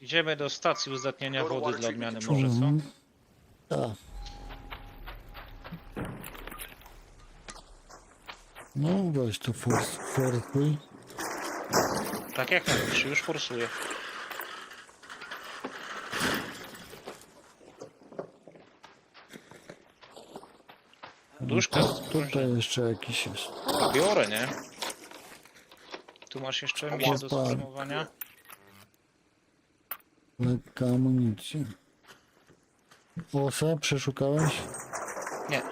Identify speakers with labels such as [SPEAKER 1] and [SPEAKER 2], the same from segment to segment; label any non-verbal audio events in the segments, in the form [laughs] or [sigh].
[SPEAKER 1] Idziemy do stacji uzdatniania wody dla odmiany może, co?
[SPEAKER 2] Mhm. Tak. No weź to fors, forsuj.
[SPEAKER 1] Tak jak mówisz, już forsuję. Duszka
[SPEAKER 2] Tutaj jeszcze jakiś jest.
[SPEAKER 1] biorę, nie? Tu masz jeszcze misję do sformowania.
[SPEAKER 2] Lekka amunicja. Osa przeszukałeś?
[SPEAKER 1] Nie,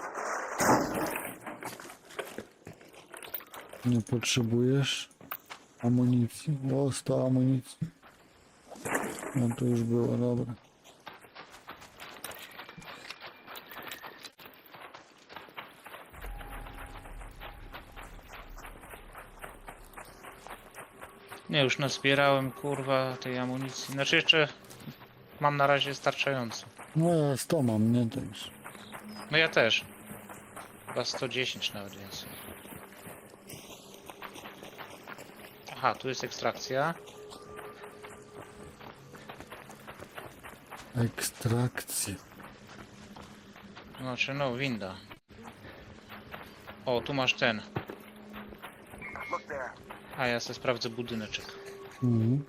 [SPEAKER 2] Nie potrzebujesz amunicji? O, 100 amunicji. No to już było, dobra.
[SPEAKER 1] Nie, już nazbierałem kurwa tej amunicji. Znaczy jeszcze mam na razie starczająco.
[SPEAKER 2] No ja 100 mam, nie też.
[SPEAKER 1] No ja też. Chyba 110 nawet jest. Aha, tu jest ekstrakcja.
[SPEAKER 2] Ekstrakcja.
[SPEAKER 1] Znaczy no, winda. O, tu masz ten. A ja sobie sprawdzę budyneczek.
[SPEAKER 2] Mhm.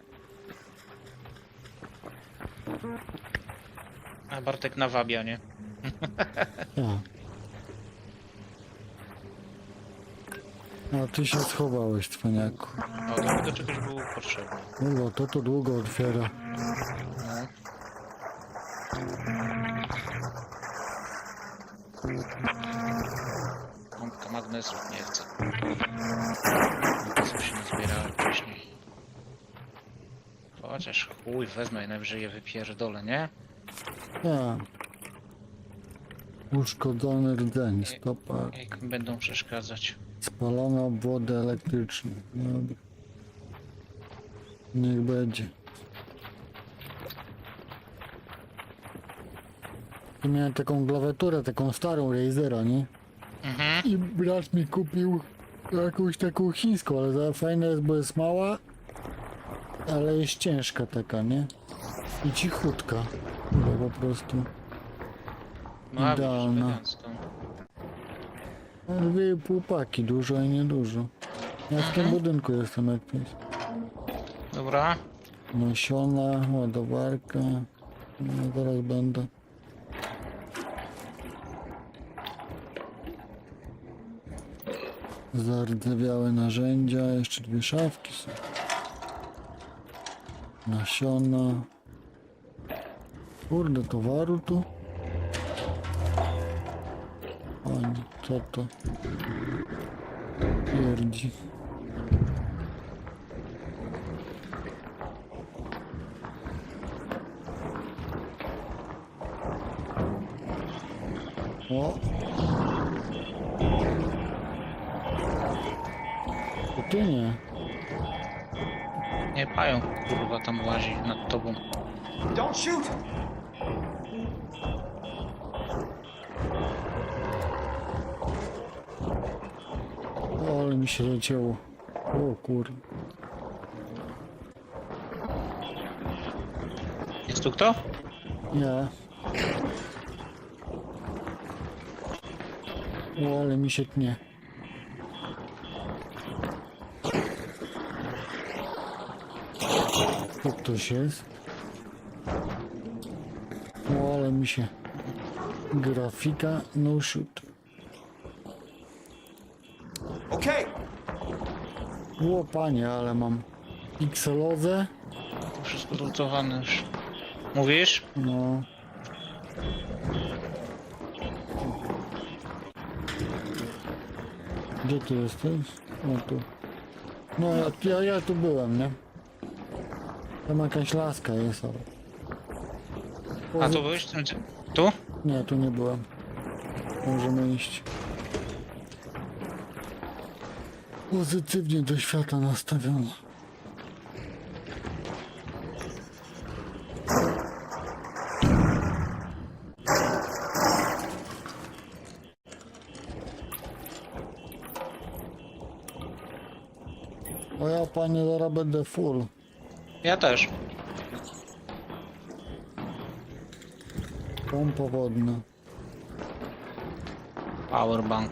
[SPEAKER 1] A Bartek nawabia, nie?
[SPEAKER 2] A ty się schowałeś, cwaniaku.
[SPEAKER 1] O, to do czegoś było potrzebne.
[SPEAKER 2] No to to długo otwiera.
[SPEAKER 1] No. Pompka magnesów nie chce. Magnesów się nie zbierałem wcześniej. Chociaż chuj, wezmę i najwyżej je wypierdolę, nie?
[SPEAKER 2] Ja. Uszkodzony rdzeń, stopa,
[SPEAKER 1] Jak mi będą przeszkadzać.
[SPEAKER 2] spalone obwody elektryczne. Dobra. Niech będzie. Ja miałem taką klawiaturę, taką starą Razera, nie?
[SPEAKER 1] Mhm.
[SPEAKER 2] I brat mi kupił jakąś taką chińską, ale za fajna jest, bo jest mała, ale jest ciężka taka, nie? I cichutka. Bo po prostu.
[SPEAKER 1] No
[SPEAKER 2] Idealna. Dwie i pół paki, dużo i niedużo. Ja w tym budynku jestem jakimś.
[SPEAKER 1] Dobra.
[SPEAKER 2] Nasiona, ładowarka. No, zaraz będę. Zardzewiałe narzędzia, jeszcze dwie szafki są. Nasiona. Kurde, towaru tu. Pani, co to? Pierdzi. O. To ty nie.
[SPEAKER 1] Pająk kurwa tam łazi nad tobą.
[SPEAKER 3] Don't shoot!
[SPEAKER 2] O, ale mi się leciało. O kur...
[SPEAKER 1] Jest tu kto?
[SPEAKER 2] Nie. O, ale mi się tnie. Tu ktoś jest. O, ale mi się... Grafika, no shoot.
[SPEAKER 3] Okay,
[SPEAKER 2] O panie, ale mam pikselozę.
[SPEAKER 1] To wszystko zlutowane już. Mówisz?
[SPEAKER 2] No. Gdzie ty jesteś? O tu. No ja, ja, ja tu byłem, nie? Tam jakaś laska jest, ale...
[SPEAKER 1] A tu byłeś? Tu?
[SPEAKER 2] Nie, tu nie byłem. Możemy iść. Pozytywnie do świata nastawiona. O ja panie zaraz będę full.
[SPEAKER 1] Ja też.
[SPEAKER 2] Pompa wodna.
[SPEAKER 1] Powerbank.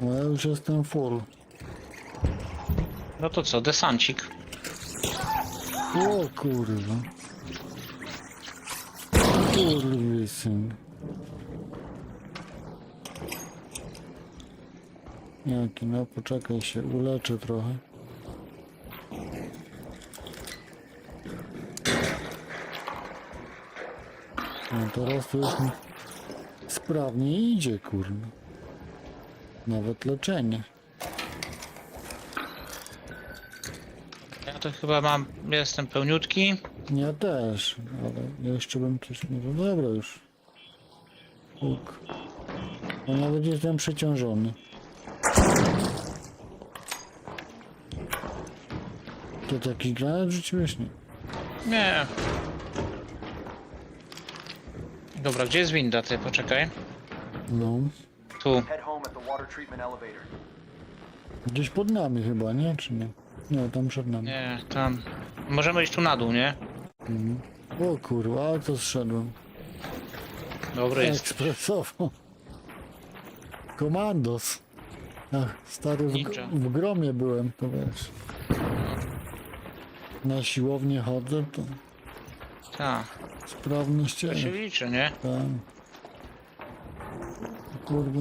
[SPEAKER 2] No ja już jestem full.
[SPEAKER 1] No to co, desancik.
[SPEAKER 2] O kurwa. Kurwy. Jaki, no poczekaj się, uleczę trochę. No teraz to już mi sprawnie idzie, kurwa. Nawet leczenie.
[SPEAKER 1] Ja to chyba mam, jestem pełniutki.
[SPEAKER 2] Ja też, ale jeszcze bym coś nie... No dobra już. Huk. A nawet jestem przeciążony. To taki granat rzuciłeś? Nie.
[SPEAKER 1] Nie. Dobra, gdzie jest winda? Ty, poczekaj.
[SPEAKER 2] No.
[SPEAKER 1] Tu.
[SPEAKER 3] Head home at the water treatment elevator.
[SPEAKER 2] Gdzieś pod nami chyba, nie? Czy nie? Nie, tam przed nami.
[SPEAKER 1] Nie, tam. Możemy iść tu na dół, nie?
[SPEAKER 2] Mhm. O kurwa, ale to zszedłem.
[SPEAKER 1] Dobry jest.
[SPEAKER 2] Ekspresowo. Komandos. Ach, stary, w,
[SPEAKER 1] Ninja.
[SPEAKER 2] w gromie byłem, to wiesz. Na siłownię chodzę, to
[SPEAKER 1] Tak,
[SPEAKER 2] sprawność
[SPEAKER 1] to się liczy, nie?
[SPEAKER 2] Tak. Kurwa.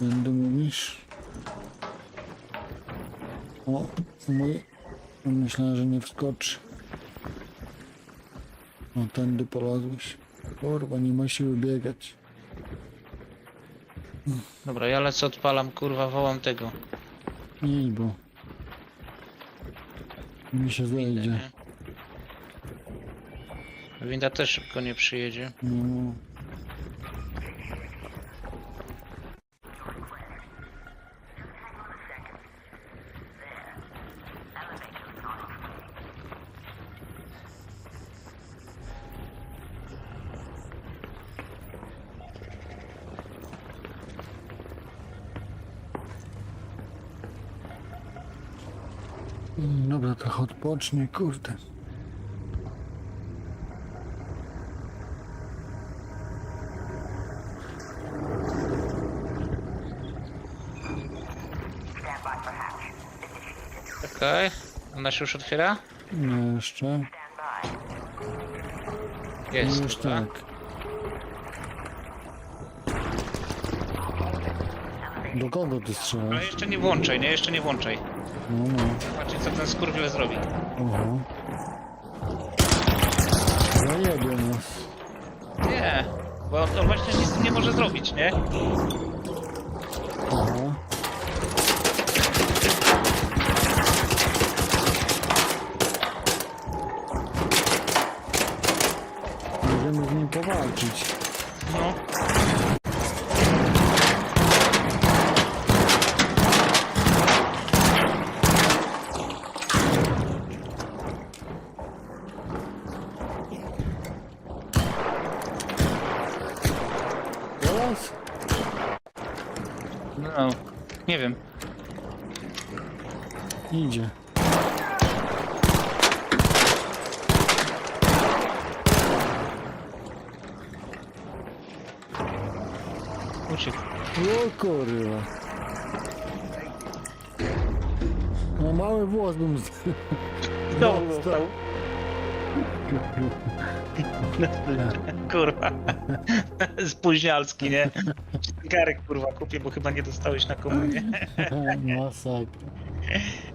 [SPEAKER 2] Będę mówisz. O, mój. Myślałem, że nie wskoczy. No tędy polazłeś. Kurwa, nie ma siły biegać.
[SPEAKER 1] Dobra, ja lecę, odpalam, kurwa, wołam tego.
[SPEAKER 2] Nie, bo mi się
[SPEAKER 1] Windę,
[SPEAKER 2] zejdzie.
[SPEAKER 1] nie? Winda też szybko nie przyjedzie.
[SPEAKER 2] No. Dobra, trochę odpocznij, kurde.
[SPEAKER 1] Okej. Ona się już otwiera?
[SPEAKER 2] Nie, jeszcze.
[SPEAKER 1] Jest.
[SPEAKER 2] Już
[SPEAKER 1] dobra.
[SPEAKER 2] tak. Do kogo ty
[SPEAKER 1] Ale
[SPEAKER 2] strzelasz?
[SPEAKER 1] jeszcze nie włączaj, nie? Jeszcze nie włączaj.
[SPEAKER 2] No, no.
[SPEAKER 1] Zobaczcie, co ten skurwiel zrobi.
[SPEAKER 2] Oho. Zajebie nas.
[SPEAKER 1] Nie, bo on właśnie nic z tym nie może zrobić, nie?
[SPEAKER 2] Aha. Możemy z nim powalczyć.
[SPEAKER 1] No.
[SPEAKER 2] Teraz?
[SPEAKER 1] No. Nie wiem.
[SPEAKER 2] Idzie.
[SPEAKER 1] Uciekł.
[SPEAKER 2] O kurwa. No mały włos bym z...
[SPEAKER 1] Znowu
[SPEAKER 2] No,
[SPEAKER 1] został. Kurwa. Spóźnialski, nie? Garek kurwa kupię, bo chyba nie dostałeś na komunie. [laughs]
[SPEAKER 2] Masakra. [laughs]